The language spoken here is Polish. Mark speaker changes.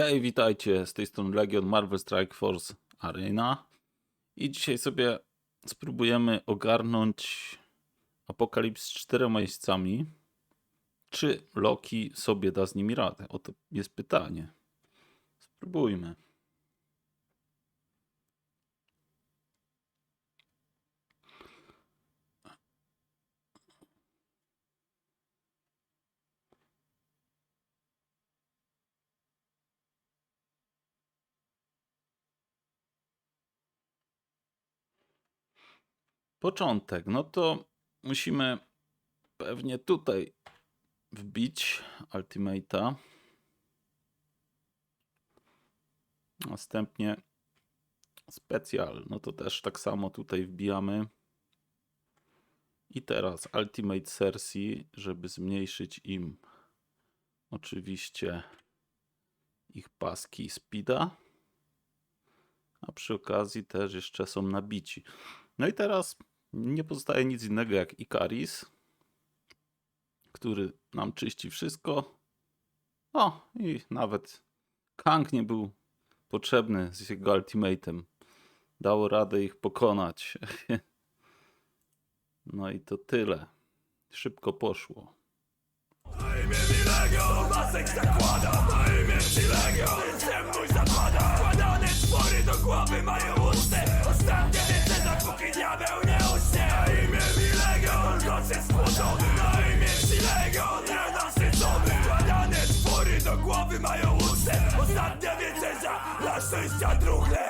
Speaker 1: Hej, witajcie, z tej strony Legion Marvel Strike Force Arena i dzisiaj sobie spróbujemy ogarnąć Apokalips z czterema jeźdźcami. Czy Loki sobie da z nimi radę? Oto jest pytanie. Spróbujmy. Początek, no to musimy pewnie tutaj wbić Ultimate'a. Następnie specjal, no to też tak samo tutaj wbijamy. I teraz Ultimate Cersei, żeby zmniejszyć im oczywiście ich paski speeda. A przy okazji też jeszcze są nabici. No i teraz nie pozostaje nic innego jak Ikaris, który nam czyści wszystko. O, i nawet Kang nie był potrzebny z jego ultimatem. Dało radę ich pokonać. No i to tyle. Szybko poszło.
Speaker 2: Na imię mi Legio, masek zakłada diabeł nie uśnie Na imię Milego, noc jest spłodzony Na imię Silego, trena sycony Badane spory do głowy mają uszy Ostatnia wieczerza, dla szczęścia drugle.